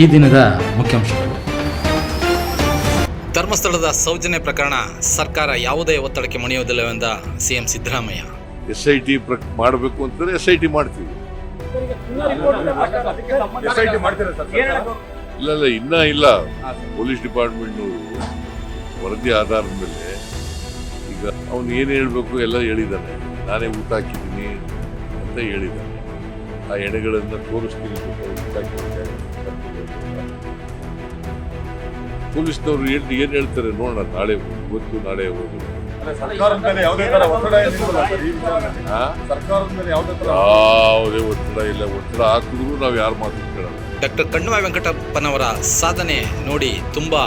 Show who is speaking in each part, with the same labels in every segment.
Speaker 1: ಈ ದಿನದ ಮುಖ್ಯಾಂಶಗಳು.
Speaker 2: ಧರ್ಮಸ್ಥಳದ ಸೌಜನ್ಯ ಪ್ರಕರಣ ಸರ್ಕಾರ ಯಾವುದೇ ಒತ್ತಡಕ್ಕೆ ಮಣಿಯುವುದಿಲ್ಲವೆಂದ CM Siddaramaiah.
Speaker 3: S I T ಮಾಡಬೇಕು ಅಂತಂದ್ರೆ ಎಸ್ ಐ ಟಿ ಮಾಡ್ತೀವಿ ಇಲ್ಲ ಇಲ್ಲ ಇನ್ನ ಇಲ್ಲ. ಪೊಲೀಸ್ ಡಿಪಾರ್ಟ್ಮೆಂಟ್ ವರದಿ ಆಧಾರದ ಮೇಲೆ ಈಗ ಅವನು ಏನು ಹೇಳಬೇಕು ಎಲ್ಲ ಹೇಳಿದ್ದಾನೆ ನಾನೇ ಊಟ ಹಾಕಿದ್ದೀನಿ ಅಂತ ಹೇಳಿದ್ದಾನೆ ಆ ಎಣೆಗಳನ್ನ ತೋರಿಸ್ತೀನಿ ಊಟ ಹಾಕಿದ್ದೀನಿ. ಪೊಲೀಸ್ನವ್ರು ಏನ್ ಏನ್ ಹೇಳ್ತಾರೆ ನೋಡೋಣ ನಾಳೆ ಇವತ್ತು ನಾಳೆ ಹೋಗಿ.
Speaker 4: ಯಾವುದೇ ತರ ಒತ್ತಡ ಸರ್
Speaker 3: ಆ?
Speaker 4: ಸರ್ಕಾರದ ಮೇಲೆ ಯಾವುದೇ ತರ
Speaker 3: ಯಾವುದೇ ಒತ್ತಡ ಇಲ್ಲ. ಒತ್ತಡ ಹಾಕಿದ್ರು ನಾವು ಯಾರು ಮಾತು ಕೇಳಲ್ಲ.
Speaker 2: ಡಾಕ್ಟರ್ ಕಣ್ವ ವೆಂಕಟಪ್ಪನವರ ಸಾಧನೆ ನೋಡಿ ತುಂಬಾ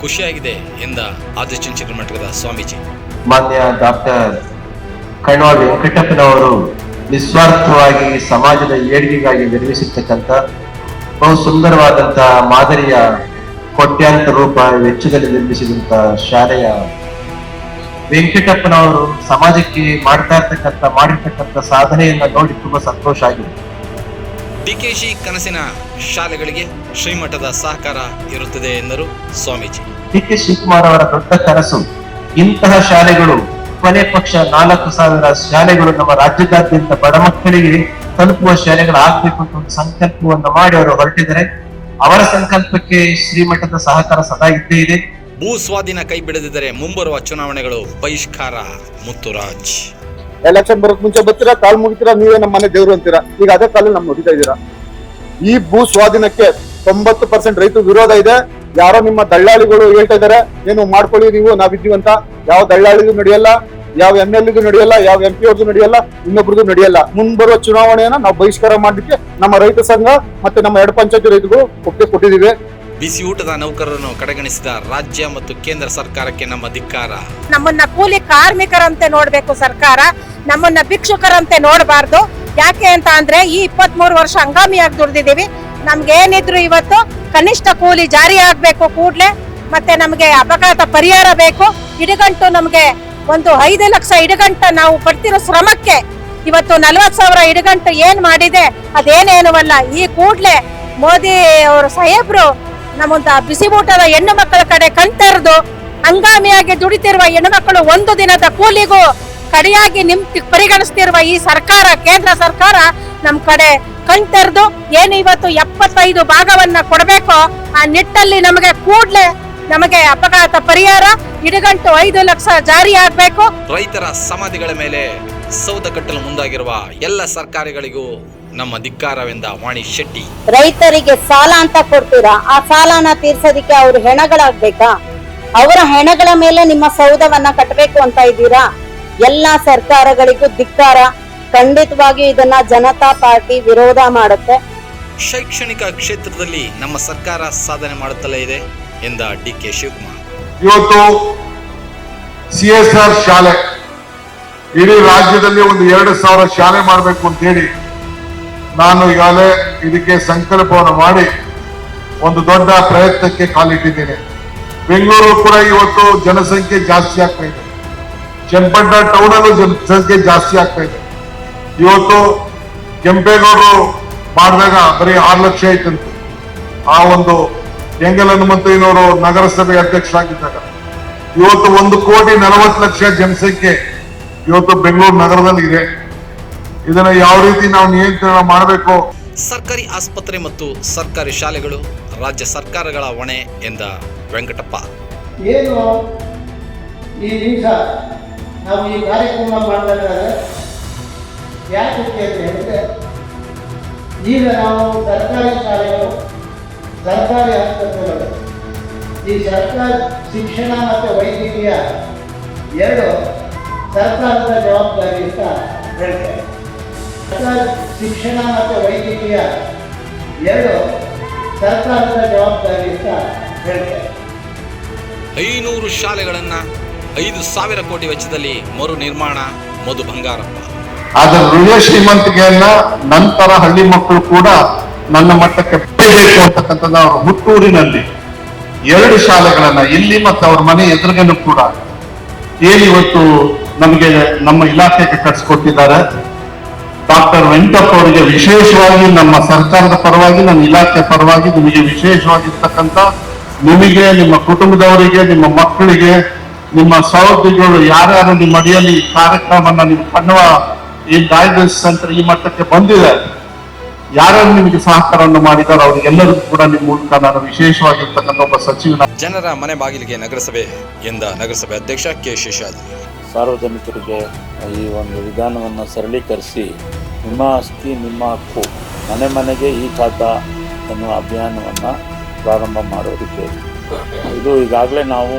Speaker 2: ಖುಷಿಯಾಗಿದೆ ಎಂದ ಆದಿಚುಂಚನ ಮಠದ ಸ್ವಾಮೀಜಿ.
Speaker 5: ಮಾನ್ಯ ಡಾಕ್ಟರ್ ಕಣ್ವಾಳ್ ವೆಂಕಟಪ್ಪನವರು ನಿಸ್ವಾರ್ಥವಾಗಿ ಸಮಾಜದ ಏಳಿಗೆಗಾಗಿ ನಿರ್ಮಿಸಿರ್ತಕ್ಕಂಥ ಬಹು ಸುಂದರವಾದಂತಹ ಮಾದರಿಯ ಕೋಟ್ಯಾಂತರ ರೂಪಾಯಿ ವೆಚ್ಚದಲ್ಲಿ ನಿರ್ಮಿಸಿದಂತ ಶಾಲೆಯ ವೆಂಕಟಪ್ಪನವರು ಸಮಾಜಕ್ಕೆ ಮಾಡ್ತಾ ಇರ್ತಕ್ಕಂಥ ಮಾಡಿರ್ತಕ್ಕಂಥ ಸಾಧನೆಯನ್ನ ನೋಡಿ ತುಂಬಾ ಸಂತೋಷ ಆಗಿದೆ.
Speaker 2: ಡಿಕೆಶಿ ಕನಸಿನ ಶಾಲೆಗಳಿಗೆ ಶ್ರೀಮಠದ ಸಹಕಾರ ಇರುತ್ತದೆ ಎಂದರು ಸ್ವಾಮೀಜಿ.
Speaker 5: ಡಿ ಕೆ ಶಿವಕುಮಾರ್ ಅವರ ದೊಡ್ಡ ಕನಸು ಇಂತಹ ಶಾಲೆಗಳು ಕೊನೆ ಪಕ್ಷ ನಾಲ್ಕು ಸಾವಿರ ಶಾಲೆಗಳು ನಮ್ಮ ರಾಜ್ಯದಾದ್ಯಂತ ಬಡ ಮಕ್ಕಳಿಗೆ ತಲುಪುವ ಶಾಲೆಗಳು ಆಗ್ಬೇಕು ಅಂತ ಒಂದು ಸಂಕಲ್ಪವನ್ನು ಮಾಡಿ ಅವರು ಹೊರಟಿದ್ದಾರೆ. ಅವರ ಸಂಕಲ್ಪಕ್ಕೆ ಶ್ರೀಮಠದ ಸಹಕಾರ ಸದಾ ಇದ್ದೇ ಇದೆ.
Speaker 2: ಭೂ ಸ್ವಾಧೀನ ಕೈ ಬಿಡದಿದ್ದರೆ ಮುಂಬರುವ ಚುನಾವಣೆಗಳು ಬಹಿಷ್ಕಾರ. ಮುತ್ತುರಾಜ್.
Speaker 4: ಎಲೆಕ್ಷನ್ ಬರೋಕ್ ಮುಂಚೆ ಬರ್ತೀರಾ? ಕಾಲ್ ಮುಗಿತೀರಾ? ನೀವೇ ನಮ್ಮ ಮನೆ ದೇವ್ರು ಅಂತೀರಾ? ಈಗ ಅದೇ ಕಾಲಲ್ಲಿ ನಮ್ ನೋಡಿತಾ ಇದ್ದೀರಾ? ಈ ಭೂ ಸ್ವಾಧೀನಕ್ಕೆ ತೊಂಬತ್ತು ಪರ್ಸೆಂಟ್ ರೈತ ವಿರೋಧ ಇದೆ. ಯಾರೋ ನಿಮ್ಮ ದಳ್ಳಾಳಿಗಳು ಹೇಳ್ತಾ ಇದಾರೆ ಏನು ಮಾಡ್ಕೊಳ್ಳಿ ನೀವು ನಾವಿದ್ದೀವಿ ಅಂತ. ಯಾವ ದಳ್ಳಾಳಿಗೂ ನಡೆಯಲ್ಲ. ಯಾವ ಎಂ ಎಲ್ ನಡೆಯಲ್ಲ ಯಾವ ಎಂ ಪಿ ಅವ್ರದ್ದು ನಡೆಯಲ್ಲ ಇನ್ನೊಬ್ರದ್ದು ನಡೆಯಲ್ಲ. ಮುಂಬರುವ ಚುನಾವಣೆಯನ್ನ ನಾವು ಬಹಿಷ್ಕಾರ ಮಾಡಲಿಕ್ಕೆ ನಮ್ಮ ರೈತ ಸಂಘ ಮತ್ತೆ ನಮ್ಮ ಎರಡು ಪಂಚಾಯತಿ ರೈತರು ಒಪ್ಪಿಗೆ ಕೊಟ್ಟಿದ್ದೀವಿ.
Speaker 2: ಬಿಸಿ ಊಟದ ನೌಕರರನ್ನು ಕಡೆಗಣಿಸಿದ ರಾಜ್ಯ ಮತ್ತು ಕೇಂದ್ರ ಸರ್ಕಾರಕ್ಕೆ ನಮ್ಮ ಧಿಕ್ಕಾರ.
Speaker 6: ನಮ್ಮನ್ನ ಕೂಲಿ ಕಾರ್ಮಿಕರಂತೆ ನೋಡ್ಬೇಕು ಸರ್ಕಾರ. ನಮ್ಮನ್ನ ಭಿಕ್ಷುಕರಂತೆ ನೋಡಬಾರ್ದು. ಯಾಕೆ ಅಂತ ಅಂದ್ರೆ ಈ ಇಪ್ಪತ್ತ್ ಮೂರು ವರ್ಷ ಹಂಗಾಮಿಯಾಗಿ ದುಡ್ದಿದೀವಿ ನಮ್ಗೆ ಏನಿದ್ರು ಇವತ್ತು ಕನಿಷ್ಠ ಕೂಲಿ ಜಾರಿ ಆಗ್ಬೇಕು ಕೂಡ್ಲೆ. ಮತ್ತೆ ನಮ್ಗೆ ಅಪಘಾತ ಪರಿಹಾರ ಬೇಕು. ಇಡಗಂಟು ನಮ್ಗೆ ಒಂದು ಐದು ಲಕ್ಷ ಇಡಗಂಟ ನಾವು ಪಡ್ತಿರೋ ಶ್ರಮಕ್ಕೆ ಇವತ್ತು ನಲ್ವತ್ ಸಾವಿರ ಇಡಗಂಟು ಏನ್ ಮಾಡಿದೆ ಅದೇನೇನು ಅಲ್ಲ. ಈ ಕೂಡ್ಲೆ ಮೋದಿ ಅವರು ಸಾಹೇಬ್ರು ನಮ್ಮಂತ ಬಿಸಿ ಊಟದ ಹೆಣ್ಣು ಮಕ್ಕಳ ಕಡೆ ಕಣ್ತೆರೆದು ಹಂಗಾಮಿಯಾಗಿ ದುಡಿತಿರುವ ಹೆಣ್ಣುಮಕ್ಕಳು ಒಂದು ದಿನದ ಕೂಲಿಗೂ ಕಡೆಯಾಗಿ ನಿಮ್ ಪರಿಗಣಿಸ್ತಿರುವ ಈ ಸರ್ಕಾರ, ಕೇಂದ್ರ ಸರ್ಕಾರ ನಮ್ ಕಡೆ ಕಣ್ತೆರೆದು ಏನು ಇವತ್ತು ಎಪ್ಪತ್ತೈದು ಭಾಗವನ್ನ ಕೊಡಬೇಕು, ಆ ನಿಟ್ಟಲ್ಲಿ ನಮಗೆ ಕೂಡ್ಲೆ ನಮಗೆ ಅಪಘಾತ ಪರಿಹಾರ ಇಡಗಂಟು ಐದು ಲಕ್ಷ ಜಾರಿ ಆಗ್ಬೇಕು.
Speaker 2: ರೈತರ ಸಮಾಧಿಗಳ ಮೇಲೆ ಸೌಧ ಕಟ್ಟಲು ಮುಂದಾಗಿರುವ ಎಲ್ಲ ಸರ್ಕಾರಗಳಿಗೂ ನಮ್ಮ ಧಿಕ್ಕಾರವೆಂದ ವಾಣಿ ಶೆಟ್ಟಿ.
Speaker 7: ರೈತರಿಗೆ ಸಾಲ ಅಂತ ಕೊಡ್ತೀರಾ? ಆ ಸಾಲನ ತೀರ್ಸೋದಿಕ್ಕೆ ಅವ್ರ ಹೆಣಗಳಾಗ್ಬೇಕಾ? ಅವರ ಹೆಣಗಳ ಮೇಲೆ ನಿಮ್ಮ ಸೌಧವನ್ನ ಕಟ್ಟಬೇಕು ಅಂತ ಇದ್ದೀರಾ? ಎಲ್ಲಾ ಸರ್ಕಾರಗಳಿಗೂ ಧಿಕ್ಕಾರ. ಖಂಡಿತವಾಗಿಯೂ ಇದನ್ನ ಜನತಾ ಪಾರ್ಟಿ ವಿರೋಧ ಮಾಡುತ್ತೆ.
Speaker 2: ಶೈಕ್ಷಣಿಕ ಕ್ಷೇತ್ರದಲ್ಲಿ ನಮ್ಮ ಸರ್ಕಾರ ಸಾಧನೆ ಮಾಡುತ್ತಲೇ ಇದೆ. ಎಂದ ಡಿ ಕೆ ಶಿವಕುಮಾರ್.
Speaker 8: ಇವತ್ತು ಸಿ ಎಸ್ ಆರ್ ಶಾಲೆ, ಇಡೀ ರಾಜ್ಯದಲ್ಲಿ ಒಂದು ಎರಡು ಸಾವಿರ ಶಾಲೆ ಮಾಡಬೇಕು ಅಂತ ಹೇಳಿ ನಾನು ಈಗಾಗಲೇ ಇದಕ್ಕೆ ಸಂಕಲ್ಪವನ್ನು ಮಾಡಿ ಒಂದು ದೊಡ್ಡ ಪ್ರಯತ್ನಕ್ಕೆ ಕಾಲಿಟ್ಟಿದ್ದೇನೆ. ಬೆಂಗಳೂರು ಕೂಡ ಇವತ್ತು ಜನಸಂಖ್ಯೆ ಜಾಸ್ತಿ ಆಗ್ತಾ ಇದೆ. ಚನ್ನಪಟ್ಟ ಟೌನ್ ಅಲ್ಲೂ ಜನಸಂಖ್ಯೆ ಜಾಸ್ತಿ ಆಗ್ತಾ ಇದೆ. ಇವತ್ತು ಕೆಂಪೇಗೌಡರು ಮಾಡಿದಾಗ ಬರೀ ಆರು ಲಕ್ಷ ಆಯ್ತಂತೆ. ಆ ಒಂದು ಹೆಂಗಲ್ ಹನುಮಂತಯ್ಯನವರು ನಗರಸಭೆ ಅಧ್ಯಕ್ಷರಾಗಿದ್ದಾಗ ಇವತ್ತು ಒಂದು ಕೋಟಿ ನಲವತ್ತು ಲಕ್ಷ ಜನಸಂಖ್ಯೆ ಇವತ್ತು ಬೆಂಗಳೂರು ನಗರದಲ್ಲಿ ಇದೆ. ಇದನ್ನ ಯಾವ ರೀತಿ ನಾವು ನಿಯಂತ್ರಣ ಮಾಡಬೇಕು?
Speaker 2: ಸರ್ಕಾರಿ ಆಸ್ಪತ್ರೆ ಮತ್ತು ಸರ್ಕಾರಿ ಶಾಲೆಗಳು ರಾಜ್ಯ ಸರ್ಕಾರಗಳ ಹೊಣೆ ಎಂದ ವೆಂಕಟಪ್ಪ.
Speaker 9: ಏನು ಈ ದಿವಸ ನಾವು ಈ ಕಾರ್ಯಕ್ರಮ ಮಾಡಬೇಕಾದ್ರೆ ಯಾಕೆ ಈಗ ನಾವು ಸರ್ಕಾರಿ ಶಾಲೆಗಳು ಸರ್ಕಾರಿ ಆಸ್ಪತ್ರೆಗಳು. ಈ ಸರ್ಕಾರ ಶಿಕ್ಷಣ ಮತ್ತು ವೈದ್ಯಕೀಯ ಎರಡು ಸರ್ಕಾರದ ಜವಾಬ್ದಾರಿ ಅಂತ ಹೇಳ್ತಾರೆ. ಸರ್ಕಾರ ಶಿಕ್ಷಣ ಮತ್ತು ವೈದ್ಯಕೀಯ ಎರಡು ಸರ್ಕಾರದ ಜವಾಬ್ದಾರಿ ಅಂತ ಹೇಳ್ತಾರೆ.
Speaker 2: ಐನೂರು ಶಾಲೆಗಳನ್ನು ಐದು ಸಾವಿರ ಕೋಟಿ ವೆಚ್ಚದಲ್ಲಿ ಮರು ನಿರ್ಮಾಣ ಮಧು ಬಂಗಾರಪ್ಪ.
Speaker 8: ಅದರ ಹೃದಯ ಶ್ರೀಮಂತಿಕೆಯನ್ನ ನಂತರ ಹಳ್ಳಿ ಮಕ್ಕಳು ಕೂಡ ನನ್ನ ಮಟ್ಟಕ್ಕೆ ಬೇಕು ಅಂತಕ್ಕಂಥದ್ದು ಅವರ ಹುಟ್ಟೂರಿನಲ್ಲಿ. ಎರಡು ಶಾಲೆಗಳನ್ನ ಇಲ್ಲಿ ಮತ್ತು ಅವ್ರ ಮನೆ ಎದುರುಗೇನು ಕೂಡ ಏನಿವತ್ತು ನಮಗೆ ನಮ್ಮ ಇಲಾಖೆಗೆ ಕಟ್ಸ್ಕೊಟ್ಟಿದ್ದಾರೆ. ಡಾಕ್ಟರ್ ವೆಂಕಟಪ್ಪ ಅವರಿಗೆ ವಿಶೇಷವಾಗಿ ನಮ್ಮ ಸರ್ಕಾರದ ಪರವಾಗಿ ನಮ್ಮ ಇಲಾಖೆ ಪರವಾಗಿ ನಿಮಗೆ ವಿಶೇಷವಾಗಿರ್ತಕ್ಕಂಥ ನಿಮಗೆ, ನಿಮ್ಮ ಕುಟುಂಬದವರಿಗೆ, ನಿಮ್ಮ ಮಕ್ಕಳಿಗೆ, ನಿಮ್ಮ ಸಹೋದ್ಯೋಗಿಗಳು ಯಾರ್ಯಾರು ನಿಮ್ಮ ಅಡಿಯಲ್ಲಿ ಈ ಕಾರ್ಯಕ್ರಮನ ನೀವು ಕಣ್ಣುವ ಈ ಡಯಾಲಿಸಿಸ್ ಸೆಂಟರ್ ಈ ಮಟ್ಟಕ್ಕೆ ಬಂದಿದೆ. ಯಾರ್ಯಾರು ನಿಮಗೆ ಸಹಕಾರವನ್ನು ಮಾಡಿದಾರೋ ಅವರಿಗೆಲ್ಲರಿಗೂ ಕೂಡ ನಿಮ್ಮ ಮೂಲಕ ನಾನು ವಿಶೇಷವಾಗಿರ್ತಕ್ಕಂಥ ಒಬ್ಬ ಸಚಿವನ
Speaker 2: ಜನರ ಮನೆ ಬಾಗಿಲಿಗೆ ನಗರಸಭೆ ಎಂದ ನಗರಸಭೆ ಅಧ್ಯಕ್ಷ ಕೆ ಶೇಷಾದ್ರಿ.
Speaker 1: ಸಾರ್ವಜನಿಕರಿಗೆ ಈ ಒಂದು ವಿಧಾನವನ್ನು ಸರಳೀಕರಿಸಿ ನಿಮ್ಮ ಆಸ್ತಿ ನಿಮ್ಮ ಹಕ್ಕು ಮನೆ ಮನೆಗೆ ಈ ಖಾತಾ ಎನ್ನುವ ಅಭಿಯಾನವನ್ನು ಪ್ರಾರಂಭ ಮಾಡೋದಕ್ಕೆ ಇದು ಈಗಾಗಲೇ ನಾವು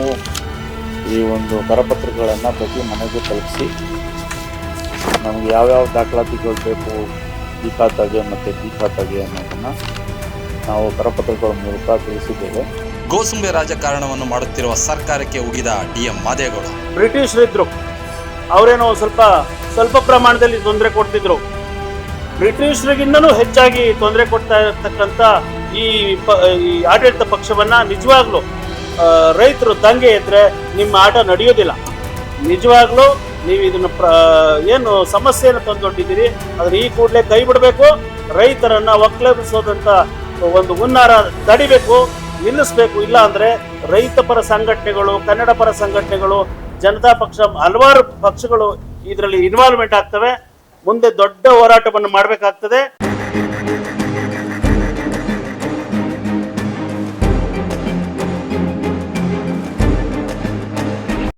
Speaker 1: ಈ ಒಂದು ಕರಪತ್ರಗಳನ್ನು ಪ್ರತಿ ಮನೆಗೆ ತಲುಪಿಸಿ ನಮಗೆ ಯಾವ್ಯಾವ ದಾಖಲಾತಿಗಳು ಬೇಕು ಈ ತಗೆ ಮತ್ತು ಈ ತಗೆ ಅನ್ನೋದನ್ನು ನಾವು ಕರಪತ್ರಗಳ ಮೂಲಕ ತಿಳಿಸಿದ್ದೇವೆ.
Speaker 2: ಗೋಸುಂಬೆ ರಾಜಕಾರಣವನ್ನು ಮಾಡುತ್ತಿರುವ ಸರ್ಕಾರಕ್ಕೆ ಉಗಿದ ಡಿಎಂ ಮಾದೇಗೌಡ.
Speaker 10: ಬ್ರಿಟಿಷರಿದ್ರು. ಅವರೇನೋ ಸ್ವಲ್ಪ ಸ್ವಲ್ಪ ಪ್ರಮಾಣದಲ್ಲಿ ತೊಂದರೆ ಕೊಡ್ತಿದ್ರು. ಬ್ರಿಟಿಷರಿಗಿಂತನೂ ಹೆಚ್ಚಾಗಿ ತೊಂದರೆ ಕೊಡ್ತಾ ಇರತಕ್ಕಂಥ ಈ ಪ- ಈ ಆಡಳಿತ ಪಕ್ಷವನ್ನ ನಿಜವಾಗ್ಲೂ ರೈತರು ದಂಗೆ ಇದ್ರೆ ನಿಮ್ಮ ಆಟ ನಡೆಯೋದಿಲ್ಲ. ನಿಜವಾಗ್ಲೂ ನೀವು ಇದನ್ನ ಪ್ರ ಏನು ಸಮಸ್ಯೆಯನ್ನು ತಂದೊಡ್ಡಿದ್ದೀರಿ ಆದರೆ ಈ ಕೂಡಲೇ ಕೈ ಬಿಡಬೇಕು, ರೈತರನ್ನ ಒಕ್ಕಲೆಬ್ಬಿಸೋದಂತ ಒಂದು ಹುನ್ನಾರ ತಡಿಬೇಕು, ನಿಲ್ಲಿಸ್ಬೇಕು. ಇಲ್ಲ ಅಂದ್ರೆ ರೈತ ಪರ ಸಂಘಟನೆಗಳು, ಕನ್ನಡ ಪರ ಸಂಘಟನೆಗಳು, ಜನತಾ ಪಕ್ಷ, ಹಲವಾರು ಪಕ್ಷಗಳು ಇದರಲ್ಲಿ ಇನ್ವಾಲ್ವ್ಮೆಂಟ್ ಆಗ್ತವೆ. ಮುಂದೆ ದೊಡ್ಡ ಹೋರಾಟವನ್ನು ಮಾಡಬೇಕಾಗ್ತದೆ.